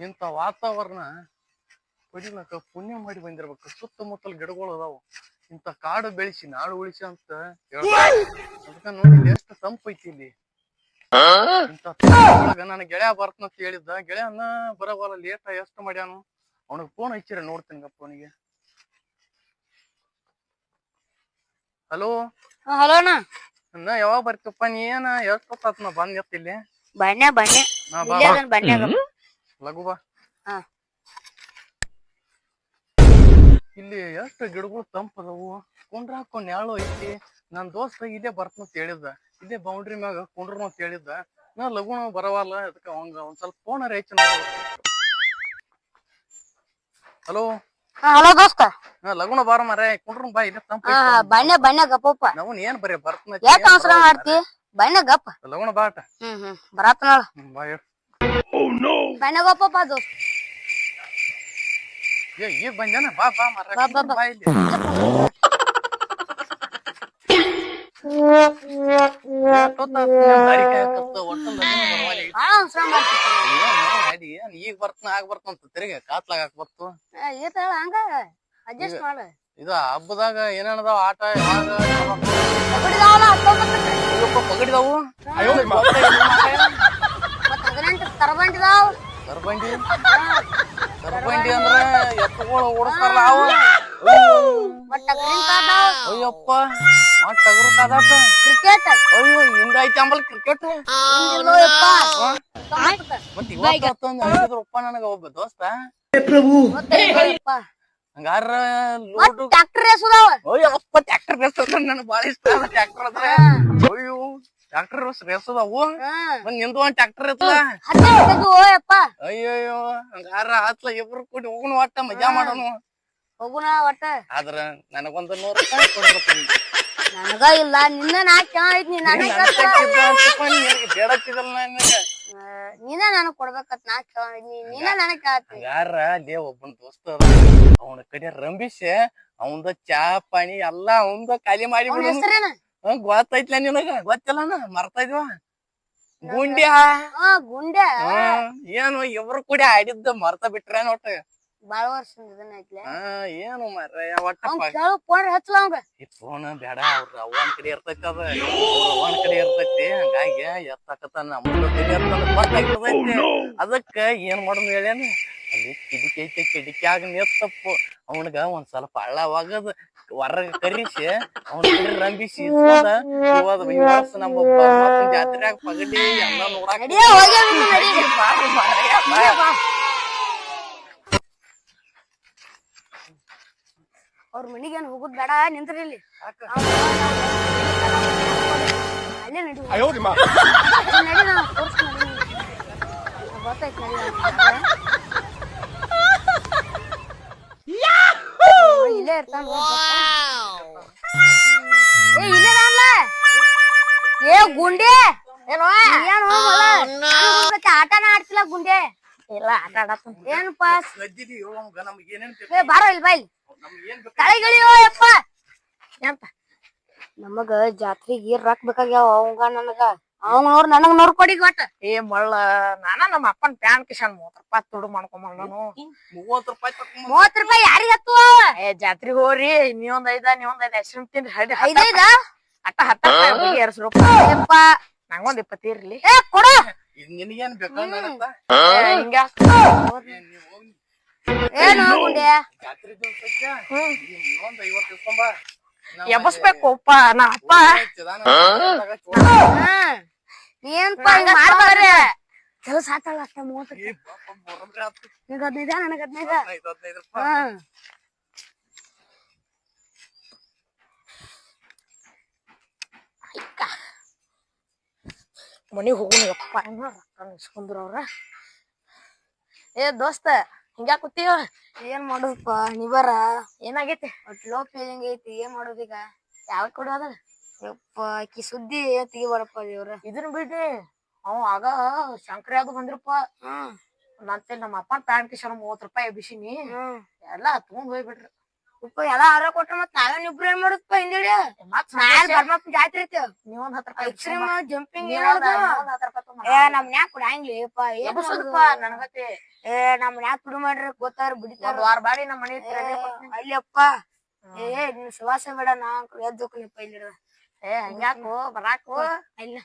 ಇಂಥ ವಾತಾವರಣ ಪಡಿಲಕ್ಕ ಪುಣ್ಯ ಮಾಡಿ ಬಂದಿರ್ಬೇಕು. ಸುತ್ತಮುತ್ತಲ ಗಿಡಗಳು ಅದಾವ. ಇಂಥ ಕಾಡು ಬೆಳೆಸಿ ನಾಡು ಉಳಿಸಿ ಅಂತ ಅದಕ್ಕ ನೋಡಿ ಎಷ್ಟು ತಂಪು ಐತಿ ಇಲ್ಲಿ. ನನ್ನ ಗೆಳೆಯ ಬರ್ತನಂತ ಹೇಳಿದ್ದ. ಗೆಳೆಯನ್ನ ಬರವಲ್ಲ ಲೇಟ ಎಷ್ಟು ಮಾಡ್ಯಾನು. ಅವನಿಗೆ ಫೋನ್ ಹಚ್ಚಿರ ನೋಡ್ತೀನಿ ಗಪ್ಪ ಅವನಿಗೆ. ಹಲೋ? ಹಲೋ ಅಣ್ಣ. ಅಣ್ಣ ಯಾವಾಗ ಬರ್ತಪ್ಪ ನೀ ಏನ ಎಷ್ಟೊತ್ತಾತ್ ನಾ ಬಂದ್ ಇಲ್ಲಿ ಬಣ್ಣ ಬನ್ನೆ. ಬಾ ಇಲ್ಲೇ ಹಾ. ಎಷ್ಟು ಗಿಡಗಳು ತಂಪದವು? ಕುಂಡ್ರ ಹಾಕೊಂಡ್ ನ್ಯಾಳು ಐತಿ. ನನ್ ದೋಸ್ತ ಇದೇ ಬರ್ತ ಅಂತ ಹೇಳಿದ್ದ. ಇದೇ ಬೌಂಡ್ರಿ ಮ್ಯಾಗ ಕುಂಡ್ರ ಅಂತ ಹೇಳಿದ್ದ. ನಾ ಲಘುನ ಬರವಲ್ಲ ಅದಕ್ಕ ಅವಂಗ ಒಂದ್ ಸ್ವಲ್ಪ ಫೋನ್ ಹೆಚ್ಚು ಹಲೋ? ಹಲೋ ದೋಸ್ತ. ನಾ ಲಘುನ ಬಾರ ಮಾರೇ ಕುಂಡ್ರ ಬಾ ಇಲ್ಲೇ ತಂಪ ಹಾ ಬಣ್ಣ ಬನ್ನೆ ಗಪ್ಪಪ್ಪ ನಾವು ಏನ್ ಬರೀ ಬರ್ತನ ಯಾಕ ಅವಸರ ಮಾಡ್ತಿ? ಬಣ್ಣ ಗಪ್ಪ. ಲಘುನ ಬಾಟ. ಹ್ಮ್ ಹ್ಮ್. ಬರಾತ ಹ್ಮ್, ಬಾ ಹೇಳು ಬನ್ನೆ ಗಪ್ಪಪ್ಪ ದೋಸ್ತ. ಏ ಈಗ ಬಂದೇನ? ಬಾ ಬಾ ಮರ ಬಾ, ಬಾ, ಬಾ. ಬಾ ಇಲ್ಲಿ. ದಾರಿ ಕಾಯಕತ್ತ, ಒಟ್ಟ ಗಾಡಿ ಏನ್ ಈಗ ಬರ್ತನ ಆಗ ಬರ್ತಂತ ತಿರುಗಿ ಕಾತ್ಲಾಗ ಈತ ಹೇಳ ಹಂಗ? ಅಡ್ಜಸ್ಟ್ ಮಾಡ. ಇದು ಹಬ್ಬದಾಗ ಏನೇನದಾವ? ಆಟ ಯಾವಾಗ ಪಗಡಿದಾವು? ಮತ್ತ ಹದಿನೆಂಟು ತರಬಂಡಿದಾವ್ ತರಬಂಡಿ? ತರಬಂಡಿ ಅಂದ್ರ ಎತ್ತುಗಳು ಓಡಿಸ್ತಾರಲ್ಲ ಅವು? ಮತ್ತ ಅಯ್ಯಪ್ಪ ಮತ್ತ ಟಗರು ಕಾದಾಟ ಕ್ರಿಕೆಟ್ ಅಯ್ಯೋ ಹಿಂದ ಐತಿ ಅಂಬಲ್ ಕ್ರಿಕೆಟ್ ಹಿಂದಿಲ್ಲೋ ಯಪ್ಪ. ಮತ್ ಇವತ್ತ ಹತ್ತೊಂದ್ ನನಗ ಒಬ್ಬ ದೋಸ್ತ. ಪ್ರಭು. ಹಂಗಾರ ಟ್ರ್ಯಾಕ್ಟರ್ ರೇಸುದಾವ ಅಯ್ಯಪ್ಪ ಟ್ರ್ಯಾಕ್ಟರ್ ರೇಸ್ ನನ್ ಬಾಳ ಇಷ್ಟ ಅದ ಟ್ರ್ಯಾಕ್ಟರ್ ಅಂದ್ರೆ. ಟ್ರ್ಯಾಕ್ಟರ್ ರೇಸ್ ರೇಸ್ ಅದಾವು ಹ್ಮ್ ಒಂದ್ ನಿಂದು ಒಂದ್ ಟ್ರ್ಯಾಕ್ಟರ್ ಓ ಯಪ್ಪ. ಅಯ್ಯಯ್ಯೋ ಹಂಗಾರ ಆತ್ಲ ಇಬ್ರು ಕೂಡಿ ಹೋಗುಣ ಒಟ್ಟ ಮಜಾ ಮಾಡೋನು. ಹೋಗುಣ ಒಟ್ಟ. ಆದ್ರ ನನಗೊಂದ್ ನೂರ್ ರೂಪಾಯಿ ಕೊಡ್ಬೇಕು ನೀನು. ನನಗ ಇಲ್ಲ ನಿನ್ನ ನಾ ಕೇಳಿದ್ನಿ ನನಗ ನನ್ ತಕ್ಕಿದ್ದ ಅಂತಪ್ಪ ನಿನಗೆ ಬೇಡತ್ತಿದಲ್ಲ ನನಗೆ. ನೀನ ನನಗ್ ಕೊಡ್ಬೇಕತ್ ನಾ ಕೇಳಿದ್ನಿ ನೀನ ನನಗ್ ಕೇಳತ್ತಿ ಹಂಗಾರ ಅಲ್ಲೇ ಒಬ್ಬನ ದೋಸ್ತ ಅವನ ಕಡೆ ರಂಬಿಸಿ ಅವಂದ ಚಾ ಪಾನಿ ಎಲ್ಲಾ ಅವಂದ ಖಾಲಿ ಮಾಡಿ ಬಿಡು ಹಂಗ ಗೊತ್ತೈತ್ಲ ನಿನಗ? ಗೊತ್ತಿಲ್ಲನ? ಮರ್ತಾ ಇದ್ವ ಗುಂಡ್ಯಾ? ಹಾ ಗುಂಡೆ ಏನು ಇಬ್ರು ಕೂಡಿ ಆಡಿದ್ದ ಮರ್ತ ಬಿಟ್ರೆ ಒಟ್ಟ ಬಾಳ ವರ್ಷ ಐತ್ಲೆ ಹಾ ಏನು ಮರ ಒಟ್ಟ ಅವ್ನ್ ಫೋನ್ ಹಚ್ಚಲ ಅವಂಗ ಈ ಫೋನ್ ಬೇಡ ಅವ್ರ ಒಂದ್ ಕಡೆ ಇರ್ತೈತಿ ಅದ. ಅವನ್ ಕಡೆ ಇರ್ತೈತಿ. ಹಂಗಾಗಿ ಎತ್ತಕತ್ತ ನಮ್ಮ ಗೊತ್ತಾಗ್ತದೈತಿ. ಅದಕ್ಕ ಏನ್ ಮಾಡೋದು ಹೇಳೇನ? ಅಲ್ಲಿ ಕಿಡಿಕಿ ಐತಿ ಕಿಡಿಕ್ಯಾಗ ನಿತ್ತಪ್ಪ ಅವನಿಗ ಒಂದ್ ಸ್ವಲ್ಪ ಹಳ್ಳ ಒಗದ್ ಹೊರಗ ಕರಿಸಿ ಅವನ ರಂಗಿಸಿ ರಂಬಿಸಿ ನಮ್ಮ ಜಾತ್ರ್ಯಾಗ ಪಗಡಿ ಎಲ್ಲ ನೋಡಾಕ. ಅವ್ರ ಮನಿಗೇನ್ ಹೋಗುದ್ ಬೇಡ ನಿಂತ್ರಿ ಇಲ್ಲಿ. ಯಾಕ? ಅಲ್ಲೇ ನಡಿ ನಡಿ ನಾನು ತೋರಿಸ್ತೀನಿ ಗೊತ್ತಾಯ್ತ್ ನಡಿ ನಾನು. ಅವ ಇಲ್ಲೇ ಇರ್ತಾನ ಏ ಇಲ್ಲೇ ಅಲ್ಲ ಏ ಗುಂಡೆ! ಏನೋ? ಏನು ಆಟನ ಆಡ್ತಿಲ್ಲ ಗುಂಡೆ. ಇಲ್ಲ ಆಟ ಆಡತ್ತ ಏನಪ್ಪ? ಏ ಬಾರೋ ಇಲ್ಲ ಬಾ ಇಲ್ಲಿ. ನಮ್ಗ್ ಏನ್ ಬೇಕು? ತಳಗಿಳಿಯೋ ಯಪ್ಪ! ಎಂತ ನಮಗ ಜಾತ್ರೆಗೆ ರೊಕ್ಕ ಬೇಕಾಗ್ಯಾವ ಅವಂಗ ನನಗ. ನೋಡ್ ನನಗ್ ನೋಡ್ ಕೊಡಿ ಒಟ್ಟ ಏ ಮಳ್ಳ ನಾನ ನಮ್ಮ ಅಪ್ಪನ್ ಪ್ಯಾನ್ ಕಿಶನ್ ಮೂವತ್ ರೂಪಾಯಿ ತುಡು ಮಾಡ್ಕೊಂಬಲ್ ನಾನು. ಮೂವತ್ತ್ ರೂಪಾಯಿ ತಕೊಂಡ್ ಮೂವತ್ ರೂಪಾಯಿ ಯಾರಿಗ ಹತ್ತು ಏ ಜಾತ್ರಿಗ್ ಹೋರಿ ನೀವೊಂದ್ ಐದ ನೀವೊಂದ್ ಐದ್ ಐಸ್ ಕ್ರೀಮ್ ತಿನ್ರಿ ಹಡಿ ಐದೈದ ಅಟ್ಟ ಹತ್ತ ಎರಡ್ ರೂಪಾಯಿ. ನಂಗೊಂದ್ ಇಪ್ಪತ್ತು ಇರ್ಲಿ. ಏ ಕೊಡು. ಇದ್ ನಿನಗೇನ್ ಬೇಕಾ ಹಿಂಗ ಏನು ಜಾತ್ರೆ ದಿವ್ಸಕ್ಕೆ ಐವತ್ತ್ ನಾ ಅಪ್ಪ ಏನ್ಪ ಮಾಡ್ಬಾರ್ರಿ ಕೆಲಸ ಆತಲ್ಲ ಅಷ್ಟ ಮೂವತ್ತು ಹದಿನೈದ ನನಗ ಹದಿನೈದ. ಮನಿಗ್ ಹೋಗುಣ ಯಪ್ಪ ಇಸ್ಕೊಂಡ್ರ ಅವ್ರ. ಏ ದೋಸ್ತ ಹಿಂಗ್ಯಾ ಕೂತೀವ ಏನ್ ಮಾಡೋದಪ್ಪ? ನಿಬರ ಏನಾಗೈತಿ? ಒಟ್ ಲೋ ಹೆಂಗೈತಿ ಐತಿ. ಏನ್ ಮಾಡೋದೀಗ? ಯಾವ ಕೊಡೋದ ಯಪ್ಪ ಆಕಿ ಸುದ್ದಿ ತೆಗಿಬಾರಪ್ಪ ದೇವ್ರ ಇದನ್ ಬಿಡ್ರಿ ಅವ ಆಗ ಶಂಕರ ಅದು ಬಂದ್ರಪ್ಪ. ಹ್ಮ್ ನಂತೆ ನಮ್ಮ ಅಪ್ಪನ ಪ್ಯಾಂಟ್ ಕಿಶನ್ ಮೂವತ್ ರೂಪಾಯಿ ಬಿಸಿನಿ ಹ್ಮ್ ಎಲ್ಲಾ ತಗೊಂಡ್ ಹೋಗ್ಬಿಟ್ರಿ. ಉಪ್ಪ ಎಲ್ಲಾ ಆರ ಕೊಟ್ರ ಮತ್ ನಾವೇನ್ ಇಬ್ರು ಏನ್ ಮಾಡುದಪ್ಪ ಹಿಂದೇಳಿ ಮತ್ ನಾಳೆ ಬರ್ಮಪ್ಪ ಜಾತ್ರೆ ಐತಿ. ನೀವೊಂದ್ ಹತ್ತು ರೂಪಾಯಿ ಎಕ್ಸ್ಟ್ರೀಮ್ ಜಂಪಿಂಗ್ ಏ ನಮ್ ನ್ಯಾಕ್ ಕುಡಂಗಿಲ್ಲಪ್ಪ ಅಪ್ಪ ಎಬ್ಬಿಸೋದಪ್ಪ ಮಾಡುದು? ನನಗತ್ತೆ ಏ ನಮ್ ನ್ಯಾಕ್ ಕುಡಿ ಮಾಡ್ರಿ ಗೊತ್ತಾರ ಬಿಡಿತಾರ. ವಾರ ಬಾಡಿ ನಮ್ಮ ಮನೆ ಅಲ್ಲಿ ಅಪ್ಪ ಅಲ್ಲಪ್ಪ ಏ ನಿನ್ ಸುವಾಸ ಬೇಡ ನಾ ಎದ್ದು ಇಲ್ಲಿ ಏ ಹಂಗ್ಯಾಕು ಬರಾಕು? ಇಲ್ಲ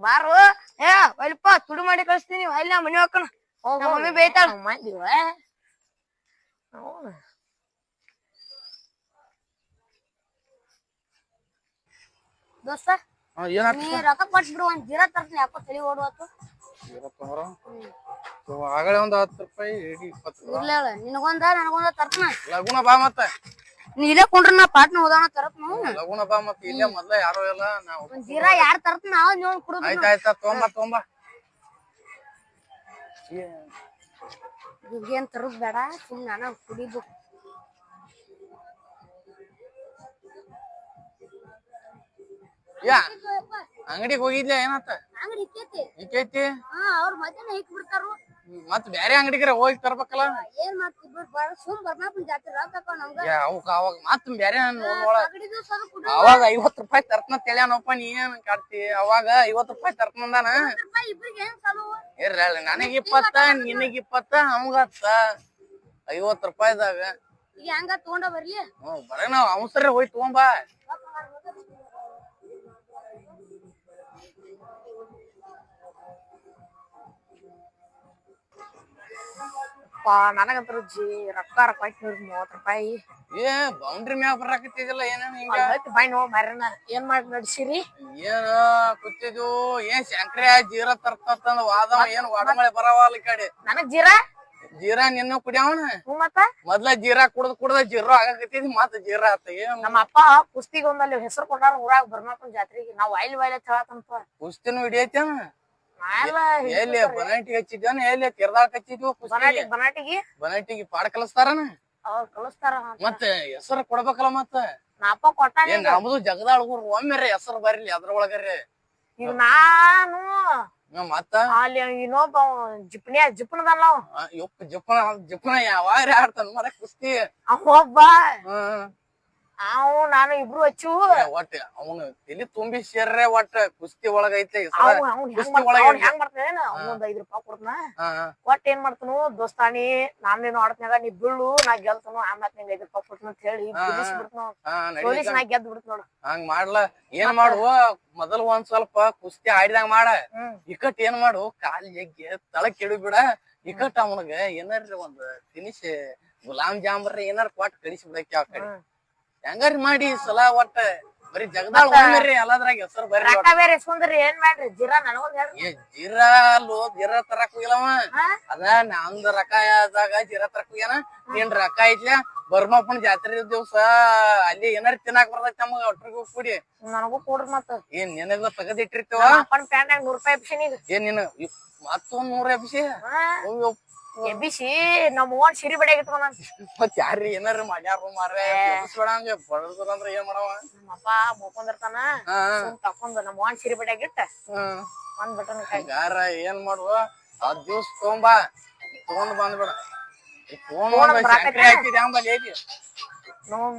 ಬಾರು? ಏ ಅಲ್ಪ ತುಡು ಮಾಡಿ ಕಳಿಸ್ತೀನಿ ಅಲ್ಲಿ ಮನೆ ಹೋಗ್ಕಣ. ಹೋಗ್ ನಮ್ಮ ಹೋಗ್. ಮಮ್ಮಿ ಬೈತಾಳ. ನಮ್ಮ ಮಂದಿವ ಹೌದು. ದೋಸ್ತ ನೀ ರೊಕ್ಕ ಕೊಟ್ಬಿಡು ಒಂದ್ ಜೀರಾ ತರ್ತೀನಿ. ಯಾಕೋ ತಲೆ ಓಡುವತ್ತು. ಆಗಲೇ ಒಂದ್ ಹತ್ತು ರೂಪಾಯಿ ಇಡಿ ಇಪ್ಪತ್ತು ಇಲ್ಲ ಹೇಳ ನಿನಗೊಂದ ನನಗೊಂದ ತರ್ತನ. ಲಗುನ ಬಾ ಮತ್ತ. ನೀ ಇಲ್ಲೇ ಕುಂಡ್ರ ನಾ ಪಾಟ್ನ ತರತ್ ನಾವು ಲಗುನ ಬಾ ಮತ್ತ ಇಲ್ಲೇ ಮೊದ್ಲ ಯಾರು ಇಲ್ಲ ನಾವು ಜೀರಾ ಯಾರ್ ತರ್ತನ ನಾವ್ ನೀವು ಕುಡುದು ಆಯ್ತ ಆಯ್ತಾ ತೊಂಬ ತೊಂಬ ಏನ್ ತರದ್ ಬೇಡ ಸುಮ್ ನಾನು ಕುಡಿದು. ಯಾ ಅಂಗಡಿಗೆ ಹೋಗಿದ್ಲ ಏನತ್ತ ಅಂಗಡಿ ಇಕ್ಕೈತಿ. ಇಕ್ಕೈತಿ? ಹಾ ಅವ್ರ ಮಧ್ಯಾಹ್ನ ಹಿಕ್ ಬಿಡ್ತಾರು ಮತ್ ಬ್ಯಾರೆ ಅಂಗಡಿಗೆ ಹೋಗಿ ತರ್ಬೇಕಲ್ಲ? ಏನ್ ಬರ ಸುಮ್ ಜಾತ್ರೆ ರೊಕ್ಕ ತಕೊಂಡ್ ನಮ್ಗ ಯಾ ಅವಕ್ ಅವಾಗ ಮತ್ ಬ್ಯಾರೆ ಅವಾಗ ಐವತ್ ರೂಪಾಯಿ ತರ್ತನ ತೆಳ್ಯಾನಪ್ಪ ನೀ ಏನ್ ಕಾಡ್ತಿ? ಅವಾಗ ಐವತ್ ರೂಪಾಯಿ ತರ್ತನಂದಾನ ಇಬ್ರಿಗೆ ಏನ್ ಇರ್ರಲ್ಲ ನನಗ್ ಇಪ್ಪತ್ತ ನಿನಗ್ ಇಪ್ಪತ್ತ ಅವಂಗ ಹತ್ತ? ಐವತ್ ರೂಪಾಯಿದಾಗ. ಈಗ ಹಂಗ ತಗೊಂಡ ಬರ್ಲಿ? ಹ್ಮ್ ಬರ ನಾವ್ ಅವಸರ ಹೋಗಿ ತಗೊಂಬಾ ಪಾ ನನಗಂತರ ಜಿ ರೊಕ್ಕ ರೊಕ್ಕ ಮೂವತ್ ರೂಪಾಯಿ. ಏ ಬೌಂಡ್ರಿ ಮ್ಯಾಗ ಬರಾಕತ್ತಿದಿಲ್ಲ ಏನೇನ್ ಹಿಂಗ? ಅಲ್ಲಿ ಬಾಯ್ ನೋ ಮರ್ಯಾನ ಏನ್ ಮಾಡಿ ನಡ್ಸಿರಿ? ಏನ ಕೂತಿದ್ವು ಏನ್ ಶಂಕ್ರೆ ಜೀರಾ ತರ್ತಂದ ವಾದ ಏನ್ ವಾಡಮಳೆ ಬರವಲ್ಲ ಈ ಕಡೆ? ನನಗ್ ಜೀರಾ? ಜೀರಾ ನಿನ್ನ ಕುಡಿಯವನ? ಮತ್ತ? ಮೊದ್ಲ ಜೀರಾ ಕುಡ್ದ್ ಕುಡ್ದ ಜೀರೋ ಆಗಕತ್ತಿದ್ ಮತ್ ಜೀರಾ ಆತ ಏನ್? ನಮ್ಮ ಅಪ್ಪ ಕುಸ್ತಿಗೆ ಒಂದಲ್ಲಿ ಹೆಸರು ಕೊಟ್ಟಾರ ಊರಾಗ ಬರ್ಮಾಕೊಂಡ್ ಜಾತ್ರೆಗೆ. ನಾವ್ ವಾಯ್ಲ್ ವಾಯ್ಲ ಹೇಳತ್ತಂತ ಕುಸ್ತಿನೂ ಹಿಡಿಯೈತೇನ? ಎಲ್ಲಿ ಬನಾಟಿಗೆ ಹಚ್ಚಿದನ ಎಲ್ಲಿ ತಿರ್ದಾಳಕ್ ಹಚ್ಚಿದ್ವು ಬನಾಟಿಗ್ ಬನಾಟಿಗೆ? ಬನಾಟಿಗೆ ಪಾಡ್ ಕಲಿಸ್ತಾರನ? ಕಲಿಸ್ತಾರ ಮತ್ತೆ ಹೆಸರು ಕೊಡ್ಬೇಕಲ್ಲ ಮತ್ತ? ನಾ ಅಪ್ಪ ಕೊಟ್ಟಾನ ಏನ್ ನಮ್ದು ಜಗದಾಳ ಹುಡುಗರು ಒಮ್ಮೆರೆ ಹೆಸರು ಬರ್ಲಿ ಅದ್ರೊಳಗರೆ ಈಗ ನಾನು ಮತ್ತ? ಅಲ್ಲಿ ಇನ್ನೊಬ್ಬ ಜಿಪ್ನಿ ಜಿಪ್ನದಲ್ಲ ಯಪ್ಪ ಜಿಪ್ನ ಜಪ್ಪನ ಯಾವ ಆಡ್ತಾನ ಮರ ಕುಸ್ತಿ? ಒಬ್ಬ ಅವ್ ನಾನು ಇಬ್ರು ಹಚ್ಚು ಒಟ್ಟ ಅವನು ತಲಿ ತುಂಬಿ ಸೇರ್ರೆ ಒಟ್ಟ ಕುಸ್ತಿ ಒಳಗ ಐತೆ ಹೆಂಗ್ ಮಾಡ್ತಾನೇನ ಅವನೊಂದ್ ಐದ್ ರೂಪಾಯಿ ಕೊಡ್ತಾನ. ಒಟ್ಟ ಏನ್ ಮಾಡ್ತಾನು ದೋಸ್ತಾನಿ ನಾನೇನು ಆಡತ್ನಾಗ ನೀ ಬೀಳು ನಾ ಗೆಲ್ತನು ಆಮ್ಯಾಕ್ ನಿಂಗ್ ಐದ್ ರೂಪಾಯಿ ಕೊಡ್ತಾನ ಅಂತ ಹೇಳಿ ಪೊಲೀಸ್ ನಾ ಗೆದ್ದು ಬಿಡ್ತ ನೋಡು. ಹಂಗ್ ಮಾಡ್ಲ. ಏನ್ ಮಾಡುವ? ಮೊದಲ್ ಒಂದ್ ಸ್ವಲ್ಪ ಕುಸ್ತಿ ಆಡಿದಂಗ ಮಾಡ. ಇಕಟ್ ಏನ್ ಮಾಡು? ಕಾಲ್ ಜಗ್ಗಿ ತಳಕ್ ಕೆಡು ಬಿಡ. ಇಕಟ್ ಅವನಗ ಏನಾರ ಒಂದ್ ತಿನಿಸ್ ಗುಲಾಬ್ ಜಾಮ್ರ ಏನಾರ ಕೊಟ್ ಕಳಿಸಿ ಬಿಡಕ್ಕೆ ಆ ಕಡೆ. ಹೆಂಗಾರ ಮಾಡಿ ಈ ಸಲ ಒಟ್ಟ? ಬರೀ ಜಗದಾಳ ಒಮ್ಮೆರಿ ಎಲ್ಲದ್ರಾಗ ಹೆಸರು ಬರ್ರಿ. ರೊಕ್ಕ ಬೇರೆ ಇಸ್ಕೊಂಡ್ರಿ ಏನ್ ಮಾಡ್ರಿ? ಜೀರಾ ನನಗೊಂದ್ ಹೇಳ್ರಿ. ಏ ಜೀರಾ ಅಲ್ಲೋ ಜೀರಾ ತರಕ್ ಹೋಗಿಲ್ಲವ? ಅದ ನಂದ್ ರೊಕ್ಕ ಆದಾಗ ಜೀರಾ ತರಕ್ ಹೋಗ್ಯಾನ. ನಿನ್ ರೊಕ್ಕ ಐತ್ಲ ಬರ್ಮಪ್ಪನ ಜಾತ್ರೆ ದಿವ್ಸ ಅಲ್ಲಿ ಏನಾರ ತಿನ್ನಾಕ ಬರ್ತೈತಿ ನಮಗ ಒಟ್ರಿಗೂ ಕೂಡಿ. ನನಗೂ ಕೊಡ್ರಿ ಮತ್ತ. ಏನ್ ನಿನಗ ತೆಗದಿಟ್ಟಿರ್ತೀವ ಅಪ್ಪನ ಪ್ಯಾಂಟ್ನಾಗ ನೂರ್ ರೂಪಾಯಿ ಈಗ ಏನ್ ನೀನು ಮತ್ತೊಂದ್ ನೂರ ಎಬ್ಸಿ ಎಬ್ಬಿಸಿ ನಮ್ಮ ಓನ್ ಸಿರಿ ಬಡಿಯಾಗ ಇಟ್ಕೊಂಡ್ ಮತ್ ಯಾರ್ರಿ ಏನಾರ ಮಾಡ್ಯಾರ ಮಾರ್ರೆ ಹಂಗ ಬಡದ್ರ ಏನ್ ಮಾಡವ? ನಮ್ಮ ಅಪ್ಪ ಮುಕೊಂದಿರ್ತಾನ ಹಾ ಸುಮ್ ತಕೊಂಡ್ ನಮ್ಮ ಓನ್ ಸಿರಿ ಬಡಿಯಾಗ ಇಟ್ಟ. ಒಂದ್ ಬಟನ್ ಹಂಗಾರ ಏನ್ ಮಾಡುವ? ಹತ್ ದಿವ್ಸ ತಗೊಂಬಾ ತಗೊಂಡ್ ಬಂದ್ಬಿಡ.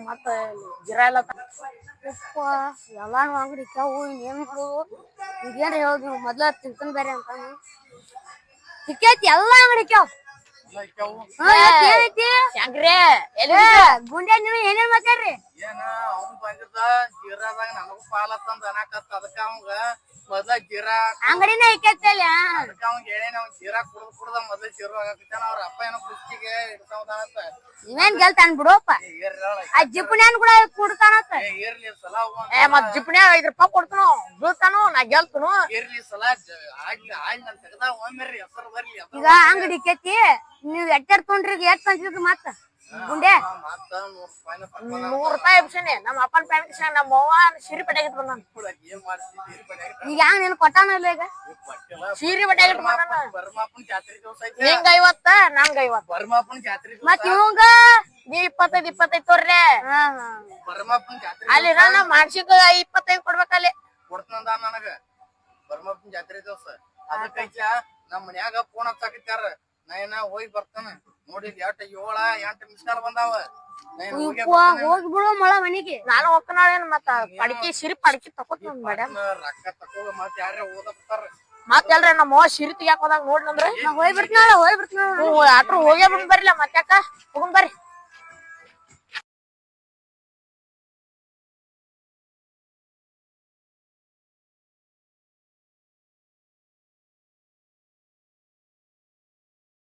ಮತ್ತ ಗಿರ ಎಲ್ಲ ಯಪ್ಪ ಎಲ್ಲಾನು ಅಂಗಡಿ ಕ್ಯಾವು ಏನ್ ಮಾಡುದು? ಈಗೇನ್ ಹೇಳುದು ಮೊದ್ಲ ತಿಂತನ್ ಬೇರೆ ಅಂತ ಸಿಕ್ಕೈತಿ ಎಲ್ಲಾ ಅಂಗಡಿ ಕ್ಯಾವ್ ಲೈಕವು. ಏನೈತಿ ಹೆಂಗ್ರಿ ಎಲ್ಲಿ ಏ, ಗುಂಡೆ ನೀವು ಏನೇನ್ ಮಾತಾಡ್ರಿ? ಏನ ಅವ್ನ್ ಬಂದಿದ್ದ ಜೀರಾದಾಗ ನನಗೂ ಪಾಲತ್ತಂದ ಅನಾಕತ್ತ ಅದಕ್ಕ ಅವಂಗ ಮೊದ್ಲ ಜೀರಾ ಅಂಗಡಿನ ಇಕ್ಕೈತಿ ಅಲ್ಲಿ ಆ. ಅದಕ್ಕ ಅವಂಗ ಹೇಳೇನ ಅವ್ನ್ ಜೀರಾ ಕುಡ್ದ ಕುಡ್ದ ಮೊದ್ಲ ಜೀರು ಆಗಾಕತ್ತಾನ. ಅವ್ರ ಅಪ್ಪ ಏನೋ ಕುಸ್ತಿಗೆ ಇಡ್ತಾವದಾನಂತ ಇವೇನ್ ಗೆಲ್ತಾನ್ ಬಿಡೋಪ್ಪ ಆ ಜಿಪ್ಪಣ್ಯಾನ್ ಕೂಡ ಕುಡ್ತಾನತ್ತ ಏ, ಇರ್ಲಿ ಸಲ ಏ ಮತ್ ಜಿಪ್ನ್ಯಾಗ ಐದ್ ರೂಪಾಯಿ ಕೊಡ್ತಾನೋ ಬೀಳ್ತಾನೋ ನಾ ಗೆಲ್ತನು? ಇರ್ಲಿ ಸಲ ಆಗ್ಲಿ ಆಗ್ಲಿ ನನ್ ತೆಗ್ದ ಒಮ್ಮೆರ್ರಿ ಹೆಸರು ಬರ್ಲಿ ಈಗ ಅಂಗಡಿ ಇಕ್ಕೈತಿ ನೀವ್ ಎಟ್ಟರ್ ತೊಂಡ್ರಿ ಎಟ್ ಬಂದಿದ್ದು ಮತ್ತ? ಗುಂಡೆ ಮತ್ತ ನೂರ್ ರೂಪಾಯಿ ಎಬ್ಸಿನಿ ನಮ್ಮ ಅಪ್ಪನ ಪ್ಯಾಂಟ್ ಕಿಶನ್ ನಮ್ಮ ಅವ್ವ ಸೀರೆ ಬಡಿಯಾಗ ಇಟ್ ನಾನು. ಈಗ ಯಾವ ನೀನು ಕೊಟ್ಟಾನ ಇಲ್ಲ ಈಗ? ಸೀರೆ ಬಡಿಯಾಗ ಇಟ್ ಜಾತ್ರೆ ದಿವಸ ಐತಿ. ನಿಂಗ ಐವತ್ತ? ನಂಗ ಐವತ್ತ. ಬರ್ಮಾಪನ್ ಜಾತ್ರೆ ದಿವಸ? ಮತ್ ಇವಂಗ? ನೀ ಇಪ್ಪತ್ತೈದ್ ಇಪ್ಪತ್ತೈದ್ ತೋರ್ರೆ ಅಲ್ಲಿ ನಾ ಮಾಡ್ಸಿಕ ಇಪ್ಪತ್ತೈದ್ ಕೊಡ್ಬೇಕಲ್ಲಿ ಕೊಡ್ತನಂದ ನನಗ? ಬರ್ಮಾಪನ್ ಜಾತ್ರೆ ದಿವಸ. ಅದಕ್ಕೆ ನಮ್ಮ ಮನ್ಯಾಗ ಫೋನ್ ಹಚ್ಚಾಕತ್ಯಾರ. ನಾ ಏನ ಹೋಗಿ ಬರ್ತಾನ? ನೋಡಿ ಎಟ್ ಏಳ ಎಂಟ್ ಮಿಸ್ ಕಾಲ್ ಬಂದಾವ. ಹೋಗಿ ಬಿಡು ಮಳ ಮನಿಗೆ. ನಾನು ಹೋಗ್ಕನಾಳೇನ್ ಮತ್ತ ಪಡ್ಕಿ ಸಿರಿ ಪಡ್ಕಿ ತಕೋತ್ ಮೇಡಮ್ ರೊಕ್ಕ ತಕೋ ಮತ್ ಯಾರೇ ಎಲ್ರ ನಮ್ಮ ಅವ್ವ ಸಿರಿ ತೆಗ್ಯಾಕ್ ಹೋದಾಗ ನೋಡ್ನಂದ್ರ ಹೋಗಿ ಬಿಡ್ತೀನಲ್ಲ ಹೋಗಿ ಬಿಡ್ತೀನ ನೀವು ಆಟ್ರು ಹೋಗೇ ಬಂದ್ ಬರ್ಲಿಲ್ಲ ಮತ್ತ್ಯಾಕ ಹೋಗಂ ಬರ್ರಿ